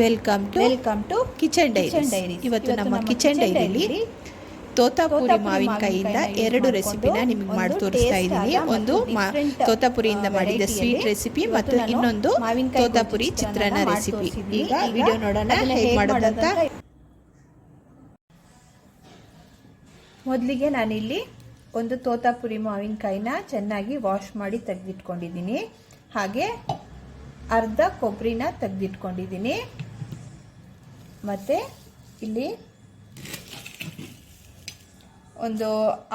Welcome to welcome to kitchen diary ಇವತ್ತು ನಮ್ಮ kitchen ಡೈರಿಲಿ Totapuri ಮಾವಿನಕಾಯಿಯಿಂದ ಎರಡು ರೆಸಿಪಿನ ನಿಮಗೆ ಮಾಡಿ ತೋರಿಸ್ತಾ ಇದ್ದೀನಿ. ಒಂದು ತೋತಾಪುರಿಯಿಂದ ಮಾಡಿದ ಸ್ವೀಟ್ ರೆಸಿಪಿ ಮತ್ತು ಇನ್ನೊಂದು ತೋತಾಪುರಿ ಚಿತ್ರಾನ್ನ ರೆಸಿಪಿ ಈಗ ವಿಡಿಯೋ ನೋಡೋಣ ಹೇಗೆ ಮಾಡೋದಂತ ಮೊದಲಿಗೆ ನಾನಿಲ್ಲಿ ಒಂದು ತೋತಾಪುರಿ ಮಾವಿನಕಾಯಿನ ಚೆನ್ನಾಗಿ ವಾಶ್ ಮಾಡಿ ತೆಗೆದಿಟ್ಕೊಂಡಿದ್ದೀನಿ. ಹಾಗೆ ಅರ್ಧ ಕೊಬ್ಬರಿನ ತೆಗೆದಿಟ್ಕೊಂಡಿದ್ದೀನಿ. ಮತ್ತು ಇಲ್ಲಿ ಒಂದು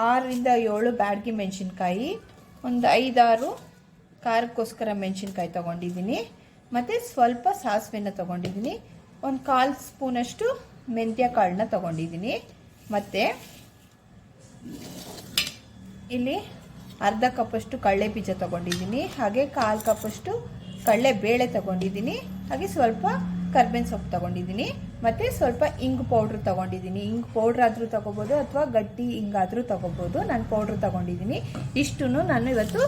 ಆರರಿಂದ ಏಳು ಬ್ಯಾಡ್ಗೆ ಮೆಣಸಿನ್ಕಾಯಿ, ಒಂದು ಐದಾರು ಖಾರಕ್ಕೋಸ್ಕರ ಮೆಣಸಿನ್ಕಾಯಿ ತೊಗೊಂಡಿದ್ದೀನಿ. ಮತ್ತು ಸ್ವಲ್ಪ ಸಾಸಿವೆನ ತೊಗೊಂಡಿದ್ದೀನಿ. ಒಂದು ಕಾಲು ಸ್ಪೂನಷ್ಟು ಮೆಂತ್ಯ ಕಾಳನ್ನ ತೊಗೊಂಡಿದ್ದೀನಿ. ಮತ್ತು ಇಲ್ಲಿ ಅರ್ಧ ಕಪ್ಪಷ್ಟು ಕಡಲೆ ಬೀಜ ತೊಗೊಂಡಿದ್ದೀನಿ. ಹಾಗೆ ಕಾಲು ಕಪ್ಪಷ್ಟು ಕಡಲೆ ಬೇಳೆ ತೊಗೊಂಡಿದ್ದೀನಿ. ಹಾಗೆ ಸ್ವಲ್ಪ ಕರ್ಬೇವಿನ ಸೊಪ್ಪು ತಗೊಂಡಿದ್ದೀನಿ. ಮತ್ತು ಸ್ವಲ್ಪ ಇಂಗ್ ಪೌಡ್ರ್ ತೊಗೊಂಡಿದ್ದೀನಿ. ಇಂಗು ಪೌಡ್ರ್ ಆದರೂ ತಗೋಬಹುದು ಅಥವಾ ಗಟ್ಟಿ ಇಂಗ್ ಆದ್ರೂ ತಗೋಬಹುದು ನಾನು ಪೌಡ್ರ್ ತಗೊಂಡಿದ್ದೀನಿ. ಇಷ್ಟೂ ನಾನು ಇವತ್ತು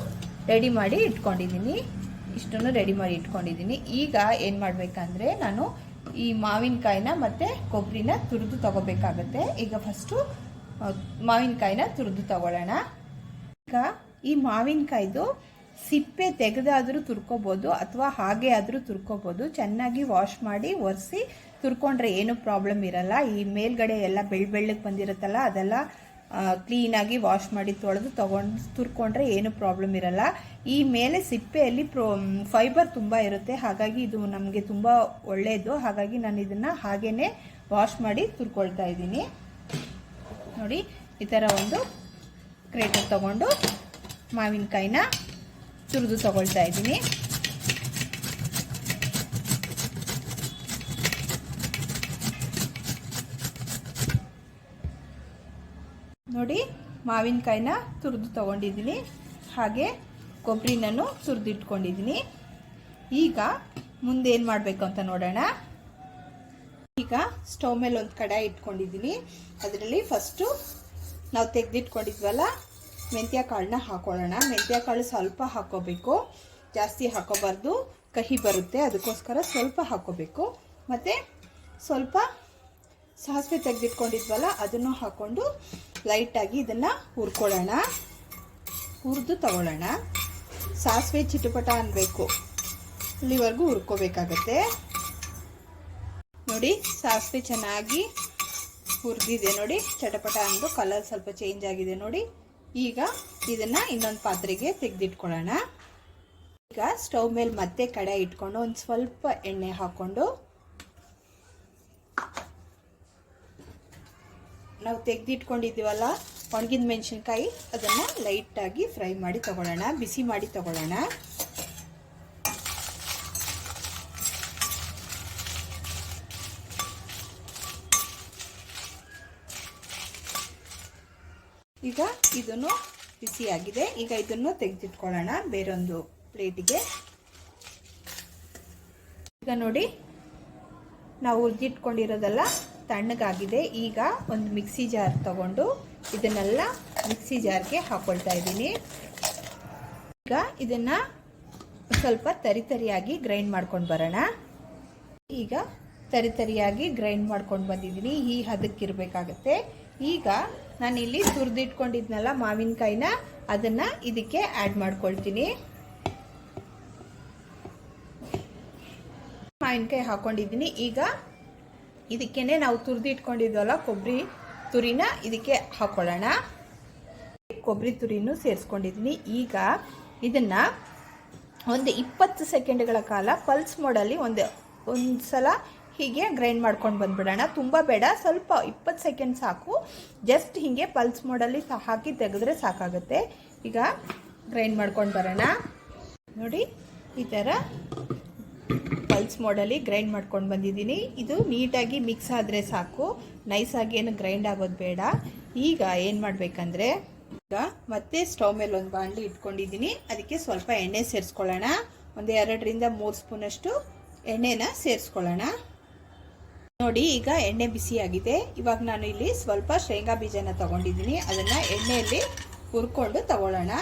ರೆಡಿ ಮಾಡಿ ಇಟ್ಕೊಂಡಿದ್ದೀನಿ. ಇಷ್ಟನ್ನು ರೆಡಿ ಮಾಡಿ ಇಟ್ಕೊಂಡಿದ್ದೀನಿ. ಈಗ ಏನು ಮಾಡಬೇಕಂದ್ರೆ ನಾನು ಈ ಮಾವಿನಕಾಯಿನ ಮತ್ತು ಕೊಬ್ಬರಿನ ತುರಿದು ತಗೋಬೇಕಾಗತ್ತೆ. ಈಗ ಫಸ್ಟು ಮಾವಿನಕಾಯಿನ ತುರಿದು ತಗೊಳ್ಳೋಣ. ಈಗ ಈ ಮಾವಿನಕಾಯ್ದು ಸಿಪ್ಪೆ ತೆಗೆದಾದರೂ ತುರ್ಕೋಬೋದು ಅಥವಾ ಹಾಗೆ ಆದರೂ ತುರ್ಕೋಬೋದು. ಚೆನ್ನಾಗಿ ವಾಶ್ ಮಾಡಿ ಒರೆಸಿ ತುರ್ಕೊಂಡ್ರೆ ಏನು ಪ್ರಾಬ್ಲಮ್ ಇರಲ್ಲ. ಈ ಮೇಲ್ಗಡೆ ಎಲ್ಲ ಬೆಳ್ಳ ಬೆಳ್ಳಗೆ ಬಂದಿರುತ್ತಲ್ಲ, ಅದೆಲ್ಲ ಕ್ಲೀನಾಗಿ ವಾಶ್ ಮಾಡಿ ತೊಳೆದು ತಗೊಂಡು ತುರ್ಕೊಂಡ್ರೆ ಏನು ಪ್ರಾಬ್ಲಮ್ ಇರಲ್ಲ. ಈ ಮೇಲೆ ಸಿಪ್ಪೆಯಲ್ಲಿ ಪ್ರೊ ಫೈಬರ್ ತುಂಬ ಇರುತ್ತೆ. ಹಾಗಾಗಿ ಇದು ನಮಗೆ ತುಂಬ ಒಳ್ಳೆಯದು ಹಾಗಾಗಿ ನಾನು ಇದನ್ನು ಹಾಗೇ ವಾಶ್ ಮಾಡಿ ತುರ್ಕೊಳ್ತಾ ಇದ್ದೀನಿ. ನೋಡಿ, ಈ ಥರ ಒಂದು ಕ್ರೇಟರ್ ತಗೊಂಡು ಮಾವಿನಕಾಯಿನ ತುರಿದು ತಗೊಳ್ತಾ ಇದ್ದೀನಿ. ನೋಡಿ, ಮಾವಿನಕಾಯಿನ ತುರಿದು ತಗೊಂಡಿದ್ದೀನಿ. ಹಾಗೆ ಕೊಬ್ಬರಿನೂ ತುರಿದಿಟ್ಕೊಂಡಿದ್ದೀನಿ. ಈಗ ಮುಂದೆ ಏನು ಮಾಡಬೇಕು ಅಂತ ನೋಡೋಣ. ಈಗ ಸ್ಟವ್ ಮೇಲೆ ಒಂದು ಕಡಾಯಿ ಇಟ್ಕೊಂಡಿದ್ದೀನಿ. ಅದರಲ್ಲಿ ಫಸ್ಟು ನಾವು ತೆಗೆದಿಟ್ಕೊಂಡಿದ್ವಲ್ಲ ಮೆಂತ್ಯ ಕಾಳನ್ನ ಹಾಕೊಳ್ಳೋಣ. ಮೆಂತ್ಯ ಕಾಳು ಸ್ವಲ್ಪ ಹಾಕೋಬೇಕು ಜಾಸ್ತಿ ಹಾಕೋಬಾರ್ದು ಕಹಿ ಬರುತ್ತೆ, ಅದಕ್ಕೋಸ್ಕರ ಸ್ವಲ್ಪ ಹಾಕೋಬೇಕು ಮತ್ತು ಸ್ವಲ್ಪ ಸಾಸಿವೆ ತೆಗೆದಿಟ್ಕೊಂಡಿದ್ವಲ್ಲ, ಅದನ್ನು ಹಾಕ್ಕೊಂಡು ಲೈಟಾಗಿ ಇದನ್ನು ಹುರ್ಕೊಳ್ಳೋಣ. ಹುರಿದು ತಗೊಳ್ಳೋಣ. ಸಾಸಿವೆ ಚಿಟಪಟ ಅನ್ನಬೇಕು ಇಲ್ಲಿವರೆಗೂ ಹುರ್ಕೋಬೇಕಾಗತ್ತೆ. ನೋಡಿ, ಸಾಸಿವೆ ಚೆನ್ನಾಗಿ ಹುರಿದಿದೆ ನೋಡಿ. ಚಟಪಟ ಅಂದು ಕಲರ್ ಸ್ವಲ್ಪ ಚೇಂಜ್ ಆಗಿದೆ ನೋಡಿ. ಈಗ ಇದನ್ನ ಇನ್ನೊಂದು ಪಾತ್ರೆಗೆ ತೆಗೆದಿಟ್ಕೊಳ್ಳೋಣ. ಈಗ ಸ್ಟವ್ ಮೇಲೆ ಮತ್ತೆ ಕಡೆ ಇಟ್ಕೊಂಡು ಒಂದು ಸ್ವಲ್ಪ ಎಣ್ಣೆ ಹಾಕ್ಕೊಂಡು ನಾವು ತೆಗೆದಿಟ್ಕೊಂಡಿದ್ದೀವಲ್ಲ, ಒಣಗಿದ ಮೆಣಸಿನ್ಕಾಯಿ, ಅದನ್ನು ಲೈಟಾಗಿ ಫ್ರೈ ಮಾಡಿ ತಗೊಳ್ಳೋಣ, ಬಿಸಿ ಮಾಡಿ ತಗೊಳ್ಳೋಣ. ಇದನ್ನು ಬಿಸಿಯಾಗಿದೆ. ಈಗ ಇದನ್ನು ತೆಗೆದಿಟ್ಕೊಳ್ಳೋಣ ಬೇರೊಂದು ಪ್ಲೇಟಿಗೆ. ಈಗ ನೋಡಿ, ನಾವು ಉರಿದಿಟ್ಕೊಂಡಿರೋದೆಲ್ಲ ತಣ್ಣಗಾಗಿದೆ. ಈಗ ಒಂದು ಮಿಕ್ಸಿ ಜಾರ್ ತಗೊಂಡು ಇದನ್ನೆಲ್ಲ ಮಿಕ್ಸಿ ಜಾರ್ಗೆ ಹಾಕೊಳ್ತಾ ಇದ್ದೀನಿ. ಈಗ ಇದನ್ನ ಸ್ವಲ್ಪ ತರಿತರಿಯಾಗಿ ಗ್ರೈಂಡ್ ಮಾಡ್ಕೊಂಡು ಬರೋಣ. ಈಗ ತರಿತರಿಯಾಗಿ ಗ್ರೈಂಡ್ ಮಾಡ್ಕೊಂಡು ಬಂದಿದ್ದೀನಿ. ಈ ಹದಕ್ಕಿರಬೇಕಾಗತ್ತೆ. ಈಗ ನಾನಿಲ್ಲಿ ತುರಿದಿಟ್ಕೊಂಡಿದ್ನಲ್ಲ ಮಾವಿನಕಾಯಿನ, ಅದನ್ನು ಇದಕ್ಕೆ ಆ್ಯಡ್ ಮಾಡ್ಕೊಳ್ತೀನಿ. ಮಾವಿನಕಾಯಿ ಹಾಕೊಂಡಿದ್ದೀನಿ. ಈಗ ಇದಕ್ಕೇನೆ ನಾವು ತುರಿದಿಟ್ಕೊಂಡಿದ್ವಲ್ಲ ಕೊಬ್ಬರಿ ತುರಿನ ಇದಕ್ಕೆ ಹಾಕೊಳ್ಳೋಣ. ಕೊಬ್ಬರಿ ತುರಿನೂ ಸೇರಿಸ್ಕೊಂಡಿದ್ದೀನಿ. ಈಗ ಇದನ್ನು ಒಂದು ಇಪ್ಪತ್ತು ಸೆಕೆಂಡ್ಗಳ ಕಾಲ ಪಲ್ಸ್ ಮೋಡಲ್ಲಿ ಒಂದು ಒಂದು ಸಲ ಹೀಗೆ ಗ್ರೈಂಡ್ ಮಾಡ್ಕೊಂಡು ಬಂದ್ಬಿಡೋಣ. ತುಂಬ ಬೇಡ, ಸ್ವಲ್ಪ ಇಪ್ಪತ್ತು ಸೆಕೆಂಡ್ ಸಾಕು. ಜಸ್ಟ್ ಹೀಗೆ ಪಲ್ಸ್ ಮೋಡಲ್ಲಿ ಹಾಕಿ ತೆಗೆದ್ರೆ ಸಾಕಾಗುತ್ತೆ. ಈಗ ಗ್ರೈಂಡ್ ಮಾಡ್ಕೊಂಡು ಬರೋಣ. ನೋಡಿ, ಈ ಥರ ಪಲ್ಸ್ ಮೋಡಲ್ಲಿ ಗ್ರೈಂಡ್ ಮಾಡ್ಕೊಂಡು ಬಂದಿದ್ದೀನಿ. ಇದು ನೀಟಾಗಿ ಮಿಕ್ಸ್ ಆದರೆ ಸಾಕು. ನೈಸಾಗಿ ಏನು ಗ್ರೈಂಡ್ ಆಗೋದು ಬೇಡ. ಈಗ ಏನು ಮಾಡಬೇಕಂದ್ರೆ, ಈಗ ಮತ್ತೆ ಸ್ಟವ್ ಮೇಲೆ ಒಂದು ಬಾಣಲಿ ಇಟ್ಕೊಂಡಿದ್ದೀನಿ. ಅದಕ್ಕೆ ಸ್ವಲ್ಪ ಎಣ್ಣೆ ಸೇರಿಸ್ಕೊಳ್ಳೋಣ. ಒಂದು ಎರಡರಿಂದ ಮೂರು ಸ್ಪೂನಷ್ಟು ಎಣ್ಣೆನ ಸೇರಿಸ್ಕೊಳ್ಳೋಣ. ನೋಡಿ, ಈಗ ಎಣ್ಣೆ ಬಿಸಿಯಾಗಿದೆ. ಇವಾಗ ನಾನು ಇಲ್ಲಿ ಸ್ವಲ್ಪ ಶೇಂಗಾ ಬೀಜನ ತಗೊಂಡಿದ್ದೀನಿ. ಅದನ್ನು ಎಣ್ಣೆಯಲ್ಲಿ ಹುರ್ಕೊಂಡು ತಗೊಳ್ಳೋಣ.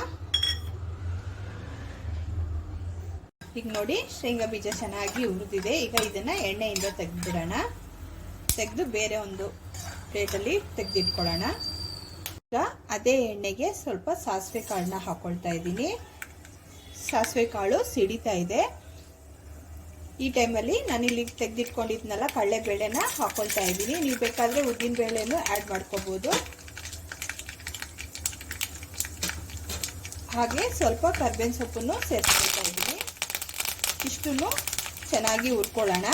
ಈಗ ನೋಡಿ, ಶೇಂಗಾ ಬೀಜ ಚೆನ್ನಾಗಿ ಹುರಿದಿದೆ. ಈಗ ಇದನ್ನು ಎಣ್ಣೆಯಿಂದ ತೆಗೆದ್ಬಿಡೋಣ. ತೆಗೆದು ಬೇರೆ ಒಂದು ಪ್ಲೇಟಲ್ಲಿ ತೆಗೆದಿಟ್ಕೊಳ್ಳೋಣ. ಈಗ ಅದೇ ಎಣ್ಣೆಗೆ ಸ್ವಲ್ಪ ಸಾಸಿವೆ ಕಾಳನ್ನ ಹಾಕೊಳ್ತಾ ಇದ್ದೀನಿ. ಸಾಸಿವೆ ಕಾಳು ಸಿಡಿತಾ ಇದೆ. ಈ ಟೈಮಲ್ಲಿ ನಾನು ಇಲ್ಲಿ ತೆಗೆದಿಟ್ಕೊಂಡಿದ್ನಲ್ಲ ಕಡಲೆಬೇಳೆನ ಹಾಕೊಳ್ತಾ ಇದ್ದೀನಿ. ನೀವು ಬೇಕಾದರೆ ಉದ್ದಿನ ಬೇಳೆನೂ ಆ್ಯಡ್ ಮಾಡ್ಕೋಬೋದು. ಹಾಗೆ ಸ್ವಲ್ಪ ಕರ್ಬೇವಿನ ಸೊಪ್ಪನ್ನು ಸೇರಿಸ್ಕೊಳ್ತಾ ಇದ್ದೀನಿ. ಇಷ್ಟನ್ನು ಚೆನ್ನಾಗಿ ಹುರ್ಕೊಳ್ಳೋಣ.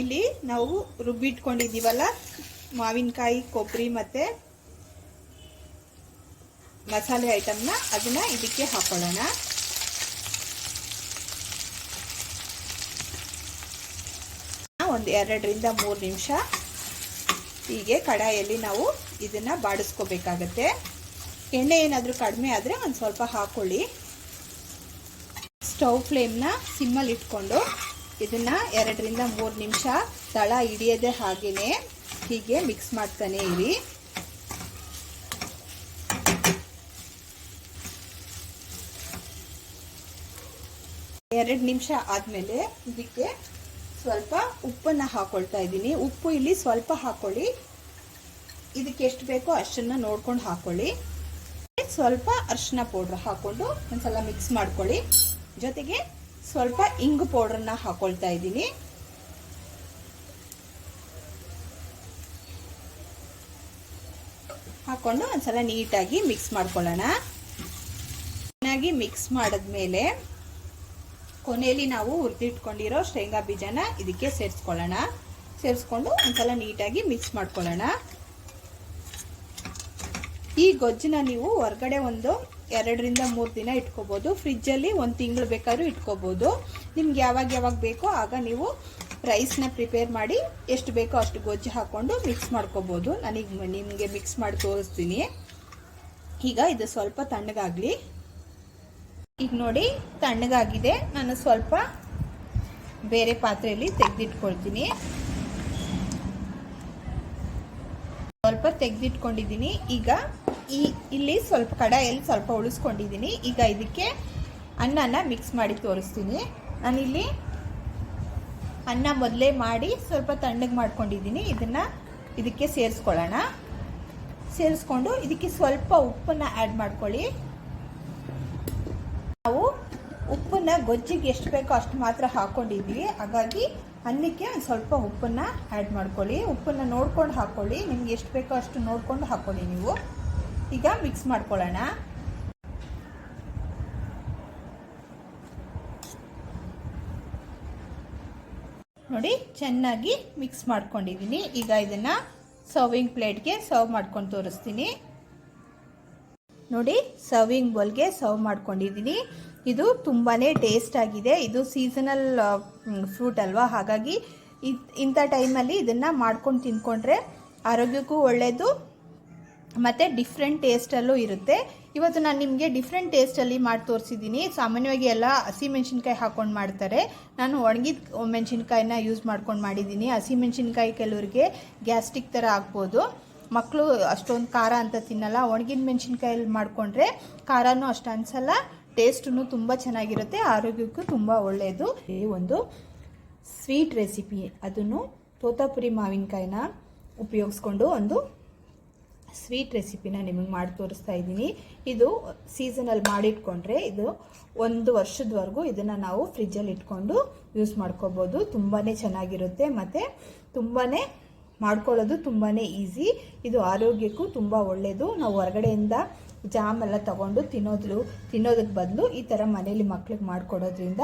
ಇಲ್ಲಿ ನಾವು ರುಬ್ಬಿಟ್ಕೊಂಡಿದ್ದೀವಲ್ಲ ಮಾವಿನಕಾಯಿ, ಕೊಬ್ಬರಿ ಮತ್ತು ಮಸಾಲೆ ಐಟಮ್ನ ಅದನ್ನು ಇದಕ್ಕೆ ಹಾಕೊಳ್ಳೋಣ. ಒಂದು ಎರಡರಿಂದ ಮೂರು ನಿಮಿಷ ಹೀಗೆ ಕಡಾಯಲ್ಲಿ ನಾವು ಇದನ್ನು ಬಾಡಿಸ್ಕೋಬೇಕಾಗತ್ತೆ. ಎಣ್ಣೆ ಏನಾದರೂ ಕಡಿಮೆ ಆದರೆ ಒಂದು ಸ್ವಲ್ಪ ಹಾಕೊಳ್ಳಿ. ಸ್ಟವ್ ಫ್ಲೇಮ್ನ ಸಿಮ್ಮಲ್ಲಿ ಇಟ್ಕೊಂಡು ಇದನ್ನು ಎರಡರಿಂದ ಮೂರು ನಿಮಿಷ ತಳ ಹಿಡಿಯದೆ ಹಾಗೆಯೇ ಹೀಗೆ ಮಿಕ್ಸ್ ಮಾಡ್ತಾನೆ ಇರಿ. ಎರಡು ನಿಮಿಷ ಆದಮೇಲೆ ಇದಕ್ಕೆ ಸ್ವಲ್ಪ ಉಪ್ಪನ್ನು ಹಾಕೊಳ್ತಾ ಇದ್ದೀನಿ. ಉಪ್ಪು ಇಲ್ಲಿ ಸ್ವಲ್ಪ ಹಾಕೊಳ್ಳಿ. ಇದಕ್ಕೆ ಎಷ್ಟು ಬೇಕೋ ಅಷ್ಟನ್ನು ನೋಡ್ಕೊಂಡು ಹಾಕೊಳ್ಳಿ. ಸ್ವಲ್ಪ ಅರಿಶಿನ ಪೌಡ್ರ್ ಹಾಕೊಂಡು ಒಂದ್ಸಲ ಮಿಕ್ಸ್ ಮಾಡ್ಕೊಳ್ಳಿ. ಜೊತೆಗೆ ಸ್ವಲ್ಪ ಇಂಗು ಪೌಡ್ರನ್ನ ಹಾಕೊಳ್ತಾ ಇದ್ದೀನಿ. ಹಾಕೊಂಡು ಒಂದ್ಸಲ ನೀಟಾಗಿ ಮಿಕ್ಸ್ ಮಾಡ್ಕೊಳ್ಳೋಣ. ಚೆನ್ನಾಗಿ ಮಿಕ್ಸ್ ಮಾಡಿದ್ಮೇಲೆ ಕೊನೆಯಲ್ಲಿ ನಾವು ಹುರಿದಿಟ್ಕೊಂಡಿರೋ ಶೇಂಗಾ ಬೀಜನ ಇದಕ್ಕೆ ಸೇರಿಸ್ಕೊಳ್ಳೋಣ. ಸೇರಿಸ್ಕೊಂಡು ಒಂದ್ಸಲ ನೀಟಾಗಿ ಮಿಕ್ಸ್ ಮಾಡ್ಕೊಳ್ಳೋಣ. ಈ ಗೊಜ್ಜನ್ನ ನೀವು ಹೊರಗಡೆ ಒಂದು ಎರಡರಿಂದ ಮೂರು ದಿನ ಇಟ್ಕೋಬೋದು. ಫ್ರಿಜ್ಜಲ್ಲಿ ಒಂದು ತಿಂಗಳು ಬೇಕಾದ್ರೂ ಇಟ್ಕೋಬೋದು. ನಿಮ್ಗೆ ಯಾವಾಗ ಯಾವಾಗ ಬೇಕೋ ಆಗ ನೀವು ರೈಸ್ನ ಪ್ರಿಪೇರ್ ಮಾಡಿ ಎಷ್ಟು ಬೇಕೋ ಅಷ್ಟು ಗೊಜ್ಜು ಹಾಕ್ಕೊಂಡು ಮಿಕ್ಸ್ ಮಾಡ್ಕೋಬೋದು. ನನಗೆ ನಿಮಗೆ ಮಿಕ್ಸ್ ಮಾಡಿ ತೋರಿಸ್ತೀನಿ. ಈಗ ಇದು ಸ್ವಲ್ಪ ತಣ್ಣಗಾಗಲಿ. ಈಗ ನೋಡಿ ತಣ್ಣಗಾಗಿದೆ. ನಾನು ಸ್ವಲ್ಪ ಬೇರೆ ಪಾತ್ರೆಯಲ್ಲಿ ತೆಗೆದಿಟ್ಕೊಳ್ತೀನಿ. ಸ್ವಲ್ಪ ತೆಗೆದಿಟ್ಕೊಂಡಿದ್ದೀನಿ. ಈಗ ಈ ಇಲ್ಲಿ ಸ್ವಲ್ಪ ಕಡಾಯಲ್ಲಿ ಸ್ವಲ್ಪ ಉಳಿಸ್ಕೊಂಡಿದ್ದೀನಿ. ಈಗ ಇದಕ್ಕೆ ಅನ್ನನ ಮಿಕ್ಸ್ ಮಾಡಿ ತೋರಿಸ್ತೀನಿ. ನಾನಿಲ್ಲಿ ಅನ್ನ ಮೊದಲೇ ಮಾಡಿ ಸ್ವಲ್ಪ ತಣ್ಣಗೆ ಮಾಡ್ಕೊಂಡಿದ್ದೀನಿ. ಇದನ್ನು ಇದಕ್ಕೆ ಸೇರಿಸ್ಕೊಳ್ಳೋಣ. ಸೇರಿಸ್ಕೊಂಡು ಇದಕ್ಕೆ ಸ್ವಲ್ಪ ಉಪ್ಪನ್ನು ಆ್ಯಡ್ ಮಾಡ್ಕೊಳ್ಳಿ. ನಾವು ಉಪ್ಪನ್ನ ಗೊಜ್ಜಿಗೆ ಎಷ್ಟು ಬೇಕೋ ಅಷ್ಟು ಮಾತ್ರ ಹಾಕೊಂಡಿದ್ವಿ ಹಾಗಾಗಿ ಅನ್ನಕ್ಕೆ ಒಂದು ಸ್ವಲ್ಪ ಉಪ್ಪನ್ನ ಆ್ಯಡ್ ಮಾಡ್ಕೊಳ್ಳಿ. ಉಪ್ಪನ್ನ ನೋಡ್ಕೊಂಡು ಹಾಕೊಳ್ಳಿ. ನಿಮ್ಗೆ ಎಷ್ಟು ಬೇಕೋ ಅಷ್ಟು ನೋಡ್ಕೊಂಡು ಹಾಕೊಳ್ಳಿ ನೀವು. ಈಗ ಮಿಕ್ಸ್ ಮಾಡ್ಕೊಳ್ಳೋಣ. ನೋಡಿ, ಚೆನ್ನಾಗಿ ಮಿಕ್ಸ್ ಮಾಡ್ಕೊಂಡಿದ್ದೀನಿ. ಈಗ ಇದನ್ನು ಸರ್ವಿಂಗ್ ಪ್ಲೇಟ್ಗೆ ಸರ್ವ್ ಮಾಡ್ಕೊಂಡು ತೋರಿಸ್ತೀನಿ. ನೋಡಿ ಸರ್ವಿಂಗ್ ಬೌಲ್ಗೆ ಸರ್ವ್ ಮಾಡ್ಕೊಂಡಿದ್ದೀನಿ. ಇದು ತುಂಬಾ ಟೇಸ್ಟ್ ಆಗಿದೆ. ಇದು ಸೀಸನಲ್ ಫ್ರೂಟ್ ಅಲ್ವಾ? ಹಾಗಾಗಿ ಇಂಥ ಟೈಮಲ್ಲಿ ಇದನ್ನು ಮಾಡ್ಕೊಂಡು ತಿನ್ಕೊಂಡ್ರೆ ಆರೋಗ್ಯಕ್ಕೂ ಒಳ್ಳೆಯದು ಮತ್ತು ಡಿಫ್ರೆಂಟ್ ಟೇಸ್ಟಲ್ಲೂ ಇರುತ್ತೆ. ಇವತ್ತು ನಾನು ನಿಮಗೆ ಡಿಫ್ರೆಂಟ್ ಟೇಸ್ಟಲ್ಲಿ ಮಾಡಿ ತೋರಿಸಿದ್ದೀನಿ ಸಾಮಾನ್ಯವಾಗಿ ಎಲ್ಲ ಹಸಿ ಮೆಣಸಿನ್ಕಾಯಿ ಹಾಕ್ಕೊಂಡು ಮಾಡ್ತಾರೆ. ನಾನು ಒಣಗಿದ, ಮೆಣಸಿನ್ಕಾಯಿನ ಯೂಸ್ ಮಾಡ್ಕೊಂಡು ಮಾಡಿದ್ದೀನಿ ಹಸಿ ಮೆಣಸಿನ್ಕಾಯಿ ಕೆಲವರಿಗೆ ಗ್ಯಾಸ್ಟ್ರಿಕ್ ಥರ ಆಗ್ಬೋದು. ಮಕ್ಕಳು ಅಷ್ಟೊಂದು ಖಾರ ಅಂತ ತಿನ್ನಲ್ಲ. ಒಣಗಿನ ಮೆಣಸಿನ್ಕಾಯಲ್ಲಿ ಮಾಡಿಕೊಂಡ್ರೆ ಖಾರನೂ ಅಷ್ಟು ಅನಿಸಲ್ಲ. ಟೇಸ್ಟೂ ತುಂಬ ಚೆನ್ನಾಗಿರುತ್ತೆ. ಆರೋಗ್ಯಕ್ಕೂ ತುಂಬ ಒಳ್ಳೆಯದು ಈ ಒಂದು ಸ್ವೀಟ್ ರೆಸಿಪಿ. ಅದನ್ನು ತೋತಾಪುರಿ ಮಾವಿನಕಾಯಿನ ಉಪಯೋಗಿಸ್ಕೊಂಡು ಒಂದು ಸ್ವೀಟ್ ರೆಸಿಪಿನ ನಿಮಗೆ ಮಾಡಿ ತೋರಿಸ್ತಾ ಇದ್ದೀನಿ. ಇದು ಸೀಸನಲ್ಲಿ ಮಾಡಿಟ್ಕೊಂಡ್ರೆ ಇದು ಒಂದು ವರ್ಷದವರೆಗೂ ಇದನ್ನು ನಾವು ಫ್ರಿಜ್ಜಲ್ಲಿ ಇಟ್ಕೊಂಡು ಯೂಸ್ ಮಾಡ್ಕೋಬೋದು. ತುಂಬಾ ಚೆನ್ನಾಗಿರುತ್ತೆ. ಮತ್ತು ತುಂಬಾ ಮಾಡ್ಕೊಳ್ಳೋದು ತುಂಬಾ ಈಸಿ ಇದು ಆರೋಗ್ಯಕ್ಕೂ ತುಂಬ ಒಳ್ಳೆಯದು ನಾವು ಹೊರಗಡೆಯಿಂದ ಜಾಮ್ ಎಲ್ಲ ತಗೊಂಡು ತಿನ್ನೋದ್ರು ತಿನ್ನೋದಕ್ಕೆ ಬದಲು ಈ ಥರ ಮನೇಲಿ ಮಕ್ಳಿಗೆ ಮಾಡಿಕೊಡೋದ್ರಿಂದ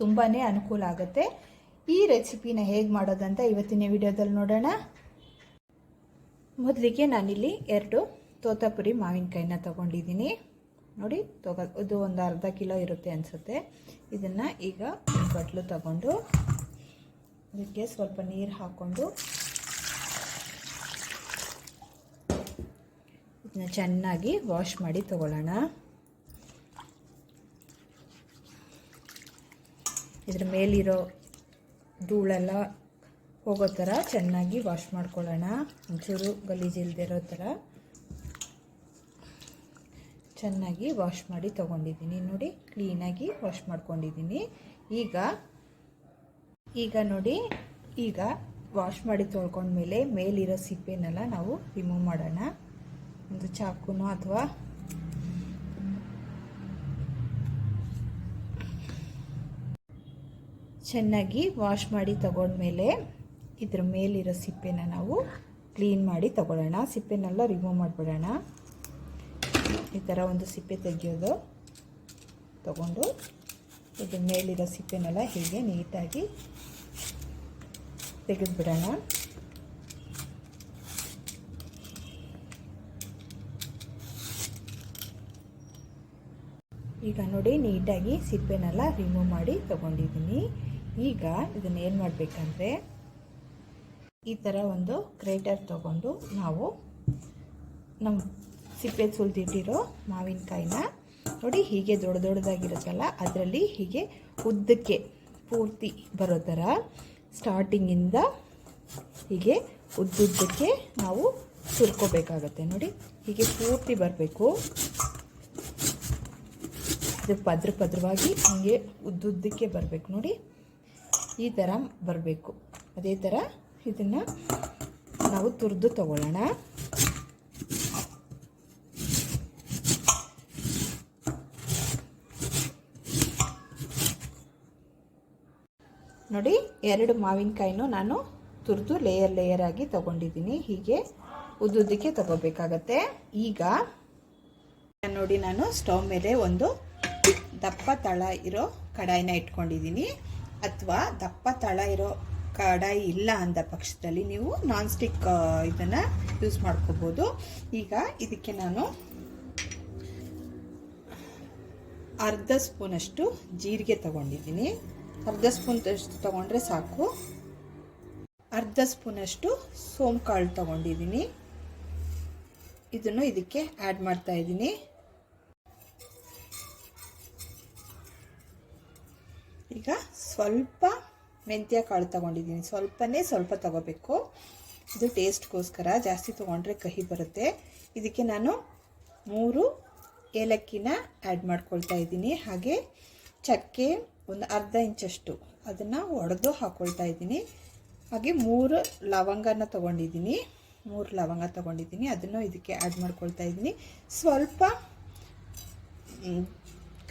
ತುಂಬಾ ಅನುಕೂಲ ಆಗುತ್ತೆ. ಈ ರೆಸಿಪಿನ ಹೇಗೆ ಮಾಡೋದಂತ ಇವತ್ತಿನ ವಿಡಿಯೋದಲ್ಲಿ ನೋಡೋಣ. ಮೊದಲಿಗೆ ನಾನಿಲ್ಲಿ ಎರಡು ತೋತಾಪುರಿ ಮಾವಿನಕಾಯಿನ ತೊಗೊಂಡಿದ್ದೀನಿ. ನೋಡಿ, ತಗೋ, ಇದು ಒಂದು ಅರ್ಧ ಕಿಲೋ ಇರುತ್ತೆ ಅನಿಸುತ್ತೆ. ಇದನ್ನು ಈಗ ಬಟ್ಲು ತಗೊಂಡು, ಅದಕ್ಕೆ ಸ್ವಲ್ಪ ನೀರು ಹಾಕ್ಕೊಂಡು ಚೆನ್ನಾಗಿ ವಾಶ್ ಮಾಡಿ ತಗೊಳ್ಳೋಣ. ಇದ್ರ ಮೇಲಿರೋ ಧೂಳೆಲ್ಲ ಹೋಗೋ ಥರ ಚೆನ್ನಾಗಿ ವಾಶ್ ಮಾಡ್ಕೊಳ್ಳೋಣ. ಒಂಚೂರು ಗಲೀಜಿಲ್ದಿರೋ ಥರ ಚೆನ್ನಾಗಿ ವಾಶ್ ಮಾಡಿ ತೊಗೊಂಡಿದ್ದೀನಿ. ನೋಡಿ, ಕ್ಲೀನಾಗಿ ವಾಶ್ ಮಾಡ್ಕೊಂಡಿದ್ದೀನಿ. ಈಗ ಈಗ ನೋಡಿ, ಈಗ ವಾಶ್ ಮಾಡಿ ತೊಳ್ಕೊಂಡ್ಮೇಲೆ ಮೇಲಿರೋ ಸಿಪ್ಪೆನೆಲ್ಲ ನಾವು ರಿಮೂವ್ ಮಾಡೋಣ. ಒಂದು ಚಾಕುನೋ ಅಥವಾ ಚೆನ್ನಾಗಿ ವಾಶ್ ಮಾಡಿ ತಗೊಂಡ್ಮೇಲೆ ಇದ್ರ ಮೇಲಿರೋ ಸಿಪ್ಪೆನ ನಾವು ಕ್ಲೀನ್ ಮಾಡಿ ತಗೊಳ್ಳೋಣ. ಸಿಪ್ಪೆನೆಲ್ಲ ರಿಮೂವ್ ಮಾಡಿಬಿಡೋಣ. ಈ ಥರ ಒಂದು ಸಿಪ್ಪೆ ತೆಗೆಯೋದು, ತಗೊಂಡು ಇದ್ರ ಮೇಲಿರೋ ಸಿಪ್ಪೆನೆಲ್ಲ ಹೀಗೆ ನೀಟಾಗಿ ತೆಗೆದುಬಿಡೋಣ. ಈಗ ನೋಡಿ ನೀಟಾಗಿ ಸಿಪ್ಪೆನೆಲ್ಲ ರಿಮೂವ್ ಮಾಡಿ ತಗೊಂಡಿದ್ದೀನಿ. ಈಗ ಇದನ್ನ ಏನು ಮಾಡಬೇಕಂದ್ರೆ ಈ ಥರ ಒಂದು ಗ್ರೇಟರ್ ತಗೊಂಡು ನಾವು ನಮ್ಮ ಸಿಪ್ಪೆ ಸುಲಿದಿಟ್ಟಿರೋ ಮಾವಿನಕಾಯಿನ ನೋಡಿ ಹೀಗೆ ದೊಡ್ಡ ದೊಡ್ಡದಾಗಿರುತ್ತಲ್ಲ, ಅದರಲ್ಲಿ ಹೀಗೆ ಉದ್ದಕ್ಕೆ ಪೂರ್ತಿ ಬರೋ ಥರ ಸ್ಟಾರ್ಟಿಂಗಿಂದ ಹೀಗೆ ಉದ್ದುದ್ದಕ್ಕೆ ನಾವು ಸುರ್ಕೋಬೇಕಾಗತ್ತೆ. ನೋಡಿ ಹೀಗೆ ಪೂರ್ತಿ ಬರಬೇಕು. ಇದು ಪದ್ರ ಪದ್ರವಾಗಿ ಹೀಗೆ ಉದ್ದುದ್ದಕ್ಕೆ ಬರಬೇಕು ನೋಡಿ. ಈ ಥರ ಬರಬೇಕು. ಅದೇ ಥರ ಇದನ್ನು ನಾವು ತುರಿದು ತಗೊಳ್ಳೋಣ. ನೋಡಿ, ಎರಡು ಮಾವಿನಕಾಯಿನೂ ನಾನು ತುರಿದು ಲೇಯರ್ ಲೇಯರ್ ಆಗಿ ತಗೊಂಡಿದ್ದೀನಿ. ಹೀಗೆ ಉದ್ದುದ್ದಕ್ಕೆ ತಗೋಬೇಕಾಗತ್ತೆ. ಈಗ ನೋಡಿ, ನಾನು ಸ್ಟವ್ ಮೇಲೆ ಒಂದು ದಪ್ಪ ತಳ ಇರೋ ಕಡಾಯಿನ ಇಟ್ಕೊಂಡಿದ್ದೀನಿ. ಅಥವಾ ದಪ್ಪ ತಳ ಇರೋ ಕಡಾಯಿ ಇಲ್ಲ ಅಂದ ಪಕ್ಷದಲ್ಲಿ ನೀವು ನಾನ್ ಸ್ಟಿಕ್ ಇದನ್ನು ಯೂಸ್ ಮಾಡ್ಕೋಬೋದು. ಈಗ ಇದಕ್ಕೆ ನಾನು ಅರ್ಧ ಸ್ಪೂನಷ್ಟು ಜೀರಿಗೆ ತಗೊಂಡಿದ್ದೀನಿ. ಅರ್ಧ ಸ್ಪೂನ್ ತಗೊಂಡ್ರೆ ಸಾಕು. ಅರ್ಧ ಸ್ಪೂನಷ್ಟು ಸೋಂಕಾಳು ತಗೊಂಡಿದ್ದೀನಿ. ಇದನ್ನು ಇದಕ್ಕೆ ಆ್ಯಡ್ ಮಾಡ್ತಾ ಇದ್ದೀನಿ. ಈಗ ಸ್ವಲ್ಪ ಮೆಂತ್ಯ ಕಾಳು ತಗೊಂಡಿದ್ದೀನಿ. ಸ್ವಲ್ಪನೇ ಸ್ವಲ್ಪ ತಗೋಬೇಕು. ಇದು ಟೇಸ್ಟ್ಗೋಸ್ಕರ ಜಾಸ್ತಿ ತೊಗೊಂಡ್ರೆ ಕಹಿ ಬರುತ್ತೆ. ಇದಕ್ಕೆ ನಾನು ಮೂರು ಏಲಕ್ಕಿನ ಆ್ಯಡ್ ಮಾಡ್ಕೊಳ್ತಾ ಇದ್ದೀನಿ. ಹಾಗೆ ಚಕ್ಕೆ ಒಂದು ಅರ್ಧ ಇಂಚಷ್ಟು ಅದನ್ನು ಒಡೆದು ಹಾಕ್ಕೊಳ್ತಾ ಇದ್ದೀನಿ. ಹಾಗೆ ಮೂರು ಲವಂಗನ ತೊಗೊಂಡಿದ್ದೀನಿ. ಮೂರು ಲವಂಗ ತೊಗೊಂಡಿದ್ದೀನಿ. ಅದನ್ನು ಇದಕ್ಕೆ ಆ್ಯಡ್ ಮಾಡ್ಕೊಳ್ತಾ ಇದ್ದೀನಿ. ಸ್ವಲ್ಪ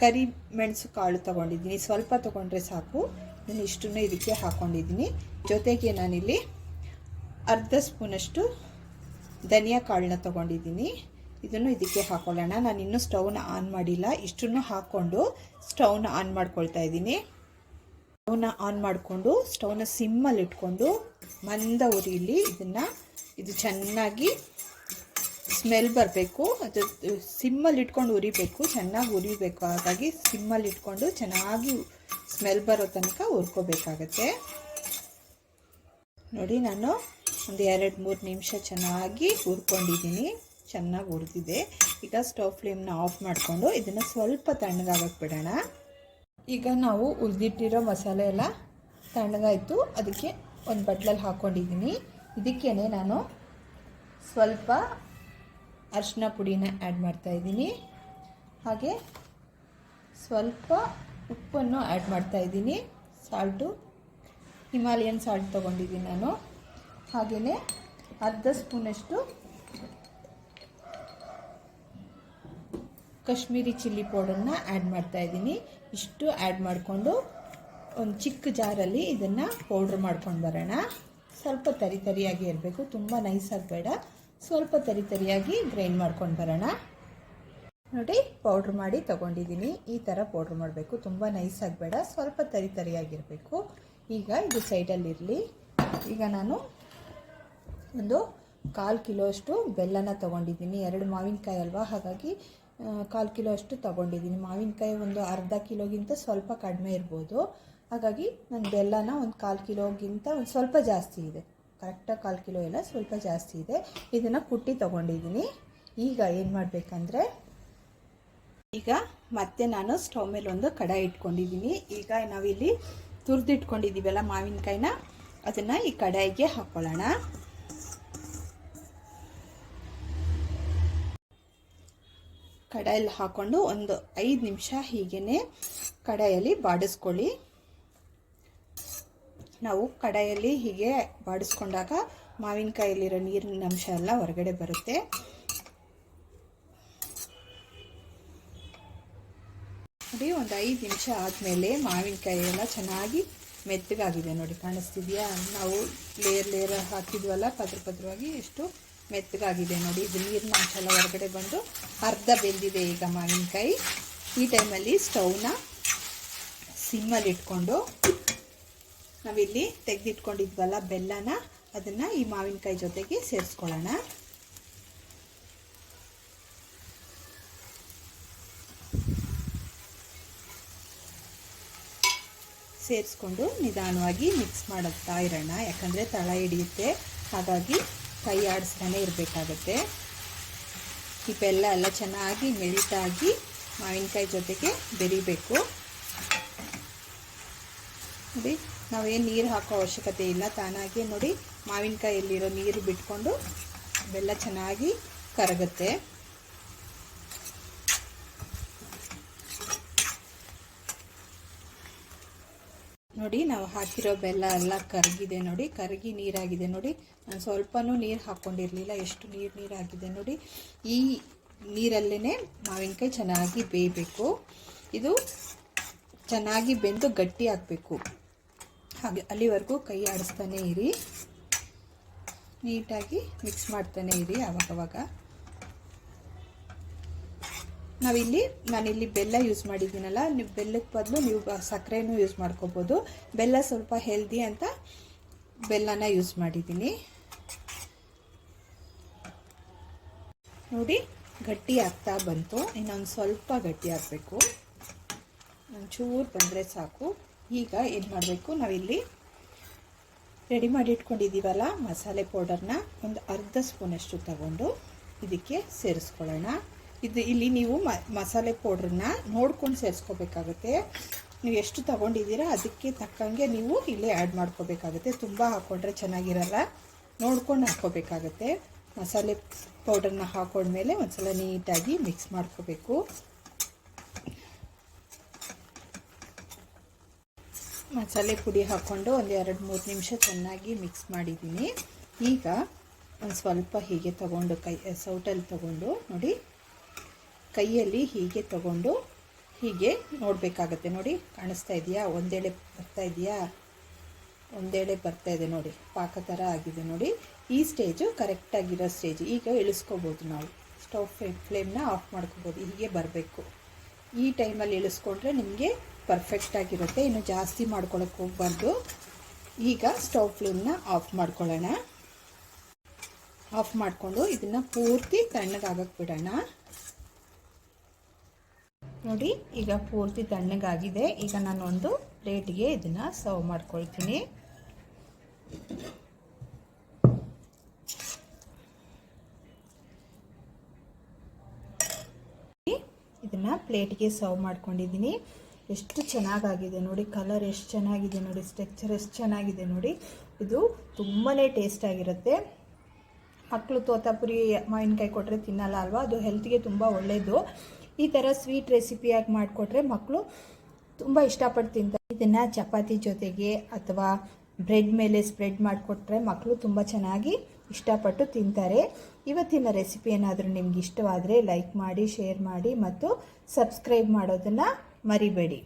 ಕರಿ ಮೆಣಸು ಕಾಳು ತೊಗೊಂಡಿದ್ದೀನಿ. ಸ್ವಲ್ಪ ತೊಗೊಂಡ್ರೆ ಸಾಕು. ನಾನು ಇಷ್ಟನ್ನು ಇದಕ್ಕೆ ಹಾಕ್ಕೊಂಡಿದ್ದೀನಿ ಜೊತೆಗೆ ನಾನಿಲ್ಲಿ ಅರ್ಧ ಸ್ಪೂನಷ್ಟು ಧನಿಯಾ ಕಾಳನ್ನ ತೊಗೊಂಡಿದ್ದೀನಿ. ಇದನ್ನು ಇದಕ್ಕೆ ಹಾಕೊಳ್ಳೋಣ. ನಾನು ಇನ್ನೂ ಸ್ಟವ್ನ ಆನ್ ಮಾಡಿಲ್ಲ. ಇಷ್ಟನ್ನು ಹಾಕ್ಕೊಂಡು ಸ್ಟವ್ನ ಆನ್ ಮಾಡ್ಕೊಳ್ತಾ ಇದ್ದೀನಿ. ಸ್ಟವ್ನ ಆನ್ ಮಾಡಿಕೊಂಡು ಸ್ಟವ್ನ ಸಿಮ್ಮಲ್ಲಿ ಇಟ್ಕೊಂಡು ಮಂದ ಉರಿಯಲ್ಲಿ ಇದನ್ನು. ಇದು ಚೆನ್ನಾಗಿ ಸ್ಮೆಲ್ ಬರಬೇಕು, ಅದು ಸಿಮ್ಮಲ್ಲಿ ಇಟ್ಕೊಂಡು ಉರಿಬೇಕು, ಚೆನ್ನಾಗಿ ಉರಿಬೇಕು. ಹಾಗಾಗಿ ಸಿಮ್ಮಲ್ಲಿ ಇಟ್ಕೊಂಡು ಚೆನ್ನಾಗಿ ಸ್ಮೆಲ್ ಬರೋ ತನಕ ಹುರ್ಕೋಬೇಕಾಗತ್ತೆ. ನೋಡಿ ನಾನು ಒಂದು ಎರಡು ಮೂರು ನಿಮಿಷ ಚೆನ್ನಾಗಿ ಹುರ್ಕೊಂಡಿದ್ದೀನಿ. ಚೆನ್ನಾಗಿ ಹುರಿದಿದೆ. ಈಗ ಸ್ಟವ್ ಫ್ಲೇಮ್ನ ಆಫ್ ಮಾಡಿಕೊಂಡು ಇದನ್ನು ಸ್ವಲ್ಪ ತಣ್ಣಗಾಗಕ್ಕೆ ಬಿಡೋಣ. ಈಗ ನಾವು ಉಳಿದಿಟ್ಟಿರೋ ಮಸಾಲೆ ಎಲ್ಲ ತಣ್ಣಗಾಯಿತು. ಅದಕ್ಕೆ ಒಂದು ಬಟ್ಲಲ್ಲಿ ಹಾಕ್ಕೊಂಡಿದ್ದೀನಿ ಇದಕ್ಕೇ ನಾನು ಸ್ವಲ್ಪ ಅರಿಶಿನ ಪುಡಿನ ಆ್ಯಡ್ ಮಾಡ್ತಾಯಿದ್ದೀನಿ ಹಾಗೆ ಸ್ವಲ್ಪ ಉಪ್ಪನ್ನು ಆ್ಯಡ್ ಮಾಡ್ತಾಯಿದ್ದೀನಿ ಸಾಲ್ಟು ಹಿಮಾಲಯನ್ ಸಾಲ್ಟ್ ತೊಗೊಂಡಿದ್ದೀನಿ ನಾನು. ಹಾಗೆಯೇ ಅರ್ಧ ಸ್ಪೂನಷ್ಟು ಕಾಶ್ಮೀರಿ ಚಿಲ್ಲಿ ಪೌಡರ್ನ ಆ್ಯಡ್ ಮಾಡ್ತಾಯಿದ್ದೀನಿ ಇಷ್ಟು ಆ್ಯಡ್ ಮಾಡಿಕೊಂಡು ಒಂದು ಚಿಕ್ಕ ಜಾರಲ್ಲಿ ಇದನ್ನು ಪೌಡ್ರ್ ಮಾಡ್ಕೊಂಡು ಬರೋಣ. ಸ್ವಲ್ಪ ತರಿ ತರಿಯಾಗಿ ಇರಬೇಕು. ತುಂಬ ನೈಸಾಗಿ ಬೇಡ ಸ್ವಲ್ಪ ತರಿ ತರಿಯಾಗಿ ಗ್ರೈಂಡ್ ಮಾಡ್ಕೊಂಡು ಬರೋಣ. ನೋಡಿ, ಪೌಡ್ರ್ ಮಾಡಿ ತಗೊಂಡಿದ್ದೀನಿ. ಈ ಥರ ಪೌಡ್ರ್ ಮಾಡಬೇಕು. ತುಂಬ ನೈಸ್ ಆಗಬೇಡ. ಸ್ವಲ್ಪ ತರಿ ತರಿಯಾಗಿರಬೇಕು. ಈಗ ಇದು ಸೈಡಲ್ಲಿರಲಿ ಈಗ ನಾನು ಒಂದು ಕಾಲು ಕಿಲೋ ಅಷ್ಟು ಬೆಲ್ಲನ ತೊಗೊಂಡಿದ್ದೀನಿ. ಎರಡು ಮಾವಿನಕಾಯಿ ಅಲ್ವಾ? ಹಾಗಾಗಿ ಕಾಲು ಕಿಲೋ ಅಷ್ಟು ತೊಗೊಂಡಿದ್ದೀನಿ. ಮಾವಿನಕಾಯಿ ಒಂದು ಅರ್ಧ ಕಿಲೋಗಿಂತ ಸ್ವಲ್ಪ ಕಡಿಮೆ ಇರ್ಬೋದು. ಹಾಗಾಗಿ, ನಾನು ಬೆಲ್ಲನ ಒಂದು ಕಾಲು ಕಿಲೋಗಿಂತ ಒಂದು ಸ್ವಲ್ಪ ಜಾಸ್ತಿ ಇದೆ. ಕರೆಕ್ಟಾಗಿ ಕಾಲು ಕಿಲೋ ಎಲ್ಲ ಸ್ವಲ್ಪ ಜಾಸ್ತಿ ಇದೆ. ಇದನ್ನು ಕುಟ್ಟಿ ತೊಗೊಂಡಿದ್ದೀನಿ. ಈಗ ಏನು ಮಾಡಬೇಕಂದ್ರೆ, ಈಗ ಮತ್ತೆ ನಾನು ಸ್ಟವ್ ಮೇಲೆ ಒಂದು ಕಡಾಯಿ ಇಟ್ಕೊಂಡಿದ್ದೀನಿ. ಈಗ ನಾವಿಲ್ಲಿ ತುರಿದಿಟ್ಕೊಂಡಿದ್ದೀವಲ್ಲ ಮಾವಿನಕಾಯಿನ, ಅದನ್ನು ಈ ಕಡಾಯಿಗೆ ಹಾಕ್ಕೊಳ್ಳೋಣ ಕಡಾಯಲ್ಲಿ ಹಾಕ್ಕೊಂಡು ಒಂದು ಐದು ನಿಮಿಷ ಹೀಗೇ ಕಡಾಯಲ್ಲಿ ಬಾಡಿಸ್ಕೊಳ್ಳಿ. ನಾವು ಕಡಾಯಲ್ಲಿ ಹೀಗೆ ಬಾಡಿಸ್ಕೊಂಡಾಗ ಮಾವಿನಕಾಯಲ್ಲಿರೋ ನೀರಿನ ಅಂಶ ಎಲ್ಲ ಹೊರಗಡೆ ಬರುತ್ತೆ. ನೋಡಿ, ಒಂದು ಐದು ನಿಮಿಷ ಆದಮೇಲೆ ಮಾವಿನಕಾಯಿ ಎಲ್ಲ ಚೆನ್ನಾಗಿ ಮೆತ್ತಗಾಗಿದೆ ನೋಡಿ, ಕಾಣಿಸ್ತಿದೆಯಾ? ನಾವು ಲೇಯರ್ ಲೇಯರ್ ಹಾಕಿದ್ವಲ್ಲ, ಪದ್ರ ಪದ್ರವಾಗಿ ಎಷ್ಟು ಮೆತ್ತಗಾಗಿದೆ ನೋಡಿ, ಇದು ನೀರಿನ ಅಂಶ ಎಲ್ಲ ಹೊರಗಡೆ ಬಂದು ಅರ್ಧ ಬೆಂದಿದೆ ಈಗ ಮಾವಿನಕಾಯಿ. ಈ ಟೈಮಲ್ಲಿ ಸ್ಟೌವ್ನ ಸಿಮ್ಮಲ್ಲಿ ಇಟ್ಕೊಂಡು ನಾವಿಲ್ಲಿ ತೆಗೆದಿಟ್ಕೊಂಡಿದ್ವಲ್ಲ ಬೆಲ್ಲನ, ಅದನ್ನು ಈ ಮಾವಿನಕಾಯಿ ಜೊತೆಗೆ ಸೇರಿಸ್ಕೊಳ್ಳೋಣ. ಸೇರಿಸ್ಕೊಂಡು ನಿಧಾನವಾಗಿ ಮಿಕ್ಸ್ ಮಾಡುತ್ತಾ ಇರೋಣ, ಯಾಕಂದರೆ ತಳ ಹಿಡಿಯುತ್ತೆ, ಹಾಗಾಗಿ ಕೈ ಆಡಿಸ್ತಾನೆ ಇರಬೇಕಾಗತ್ತೆ. ಈ ಬೆಲ್ಲ ಎಲ್ಲ ಚೆನ್ನಾಗಿ ಮೆಲ್ಟಾಗಿ ಮಾವಿನಕಾಯಿ ಜೊತೆಗೆ ಬೆರಿಬೇಕು. ನೋಡಿ ನಾವೇನು ನೀರು ಹಾಕೋ ಅವಶ್ಯಕತೆ ಇಲ್ಲ. ತಾನಾಗಿ ನೋಡಿ ಮಾವಿನಕಾಯಲ್ಲಿರೋ ನೀರು ಬಿಟ್ಕೊಂಡು ಬೆಲ್ಲ ಚೆನ್ನಾಗಿ ಕರಗುತ್ತೆ. ನೋಡಿ ನಾವು ಹಾಕಿರೋ ಬೆಲ್ಲ ಎಲ್ಲ ಕರಗಿದೆ ನೋಡಿ. ಕರಗಿ ನೀರಾಗಿದೆ ನೋಡಿ. ನಾನು ಸ್ವಲ್ಪನೂ ನೀರು ಹಾಕ್ಕೊಂಡಿರಲಿಲ್ಲ ಎಷ್ಟು ನೀರು ನೀರಾಗಿದೆ ನೋಡಿ. ಈ ನೀರಲ್ಲೇ ಮಾವಿನಕಾಯಿ ಚೆನ್ನಾಗಿ ಬೇಯಬೇಕು. ಇದು ಚೆನ್ನಾಗಿ ಬೆಂದು ಗಟ್ಟಿ ಆಗಬೇಕು. ಹಾಗೆ ಅಲ್ಲಿವರೆಗೂ ಕೈ ಆಡಿಸ್ತಾನೆ ಇರಿ. ನೀಟಾಗಿ ಮಿಕ್ಸ್ ಮಾಡ್ತಾನೆ ಇರಿ ಅವಾಗವಾಗ ನಾವಿಲ್ಲಿ, ನಾನಿಲ್ಲಿ ಬೆಲ್ಲ ಯೂಸ್ ಮಾಡಿದ್ದೀನಲ್ಲ, ನೀವು ಬೆಲ್ಲಕ್ಕೆ ಬದಲು ನೀವು ಸಕ್ಕರೆನೂ ಯೂಸ್ ಮಾಡ್ಕೋಬೋದು. ಬೆಲ್ಲ ಸ್ವಲ್ಪ ಹೆಲ್ದಿ ಅಂತ ಬೆಲ್ಲನ ಯೂಸ್ ಮಾಡಿದ್ದೀನಿ. ನೋಡಿ, ಗಟ್ಟಿ ಆಗ್ತಾ ಬಂತು. ಇನ್ನೊಂದು ಸ್ವಲ್ಪ ಗಟ್ಟಿ ಆಗಬೇಕು. ಒಂಚೂರು ಬಂದರೆ ಸಾಕು. ಈಗ ಏನು ಮಾಡಬೇಕು? ನಾವಿಲ್ಲಿ ರೆಡಿ ಮಾಡಿ ಇಟ್ಕೊಂಡಿದ್ದೀವಲ್ಲ ಮಸಾಲೆ ಪೌಡರ್ನ ಒಂದು ಅರ್ಧ ಸ್ಪೂನಷ್ಟು ತಗೊಂಡು ಇದಕ್ಕೆ ಸೇರಿಸ್ಕೊಳ್ಳೋಣ. ಇದು ಇಲ್ಲಿ ನೀವು ಮಸಾಲೆ ಪೌಡ್ರನ್ನ ನೋಡ್ಕೊಂಡು ಸೇರಿಸ್ಕೋಬೇಕಾಗತ್ತೆ. ನೀವು ಎಷ್ಟು ತಗೊಂಡಿದ್ದೀರಾ ಅದಕ್ಕೆ ತಕ್ಕಂಗೆ ನೀವು ಇಲ್ಲೇ ಆ್ಯಡ್ ಮಾಡ್ಕೋಬೇಕಾಗುತ್ತೆ. ತುಂಬ ಹಾಕ್ಕೊಂಡ್ರೆ ಚೆನ್ನಾಗಿರಲ್ಲ. ನೋಡ್ಕೊಂಡು ಹಾಕ್ಕೋಬೇಕಾಗತ್ತೆ ಮಸಾಲೆ ಪೌಡರ್ನ ಹಾಕೊಂಡ್ಮೇಲೆ ಒಂದು ಸಲ ನೀಟಾಗಿ ಮಿಕ್ಸ್ ಮಾಡ್ಕೋಬೇಕು. ಮಸಾಲೆ ಪುಡಿ ಹಾಕ್ಕೊಂಡು ಒಂದು ಎರಡು ಮೂರು ನಿಮಿಷ ಚೆನ್ನಾಗಿ ಮಿಕ್ಸ್ ಮಾಡಿದ್ದೀನಿ. ಈಗ ಒಂದು ಸ್ವಲ್ಪ ಹೀಗೆ ತಗೊಂಡು ಕೈ ಸೌಟಲ್ಲಿ ತಗೊಂಡು ನೋಡಿ, ಕೈಯಲ್ಲಿ ಹೀಗೆ ತಗೊಂಡು ಹೀಗೆ ನೋಡಬೇಕಾಗತ್ತೆ. ನೋಡಿ, ಕಾಣಿಸ್ತಾ ಇದೆಯಾ? ಒಂದೆಡೆ ಬರ್ತಾ ಇದೆಯಾ? ಒಂದೇಳೆ ಬರ್ತಾ ಇದೆ ನೋಡಿ, ಪಾಕ ಥರ ಆಗಿದೆ ನೋಡಿ. ಈ ಸ್ಟೇಜು ಕರೆಕ್ಟಾಗಿರೋ ಸ್ಟೇಜ್ ಈಗ ಇಳಿಸ್ಕೋಬೋದು ನಾವು. ಸ್ಟವ್ ಫ್ಲೇಮ್ನ ಆಫ್ ಮಾಡ್ಕೋಬೋದು. ಹೀಗೆ ಬರಬೇಕು. ಈ ಟೈಮಲ್ಲಿ ಇಳಿಸ್ಕೊಂಡ್ರೆ ನಿಮಗೆ ಪರ್ಫೆಕ್ಟಾಗಿರುತ್ತೆ ಇನ್ನು ಜಾಸ್ತಿ ಮಾಡ್ಕೊಳಕ್ಕೆ ಹೋಗ್ಬಾರ್ದು. ಈಗ ಸ್ಟವ್ ಫ್ಲೇಮ್ನ ಆಫ್ ಮಾಡ್ಕೊಳ್ಳೋಣ. ಆಫ್ ಮಾಡಿಕೊಂಡು ಇದನ್ನು ಪೂರ್ತಿ ತಣ್ಣಗಾಗಕ್ಕೆ ಬಿಡೋಣ. ನೋಡಿ, ಈಗ ಪೂರ್ತಿ ತಣ್ಣಗಾಗಿದೆ. ಈಗ ನಾನು ಒಂದು ಪ್ಲೇಟ್ಗೆ ಇದನ್ನು ಸರ್ವ್ ಮಾಡ್ಕೊಳ್ತೀನಿ. ಇದನ್ನು ಪ್ಲೇಟಿಗೆ ಸರ್ವ್ ಮಾಡ್ಕೊಂಡಿದ್ದೀನಿ. ಎಷ್ಟು ಚೆನ್ನಾಗಾಗಿದೆ ನೋಡಿ ಕಲರ್ ಎಷ್ಟು ಚೆನ್ನಾಗಿದೆ ನೋಡಿ ಸ್ಟ್ರಕ್ಚರ್ ಎಷ್ಟು ಚೆನ್ನಾಗಿದೆ ನೋಡಿ. ಇದು ತುಂಬಾ ಟೇಸ್ಟ್ ಆಗಿರುತ್ತೆ. ಮಕ್ಕಳು ತೋತಾಪುರಿ ಮಾವಿನಕಾಯಿ ಕೊಟ್ಟರೆ ತಿನ್ನಲ್ಲ ಅಲ್ವಾ? ಅದು ಹೆಲ್ತ್ಗೆ ತುಂಬ ಒಳ್ಳೆಯದು ಈ ಥರ ಸ್ವೀಟ್ ರೆಸಿಪಿಯಾಗಿ ಮಾಡಿಕೊಟ್ರೆ ಮಕ್ಕಳು ತುಂಬ ಇಷ್ಟಪಟ್ಟು ತಿಂತಾರೆ. ಇದನ್ನು ಚಪಾತಿ ಜೊತೆಗೆ ಅಥವಾ ಬ್ರೆಡ್ ಮೇಲೆ ಸ್ಪ್ರೆಡ್ ಮಾಡಿಕೊಟ್ರೆ ಮಕ್ಕಳು ತುಂಬ ಚೆನ್ನಾಗಿ ಇಷ್ಟಪಟ್ಟು ತಿಂತಾರೆ. ಇವತ್ತಿನ ರೆಸಿಪಿ ಏನಾದರೂ ನಿಮ್ಗೆ ಇಷ್ಟವಾದರೆ ಲೈಕ್ ಮಾಡಿ ಶೇರ್ ಮಾಡಿ ಮತ್ತು ಸಬ್ಸ್ಕ್ರೈಬ್ ಮಾಡೋದನ್ನು ಮರಿಬೇಡಿ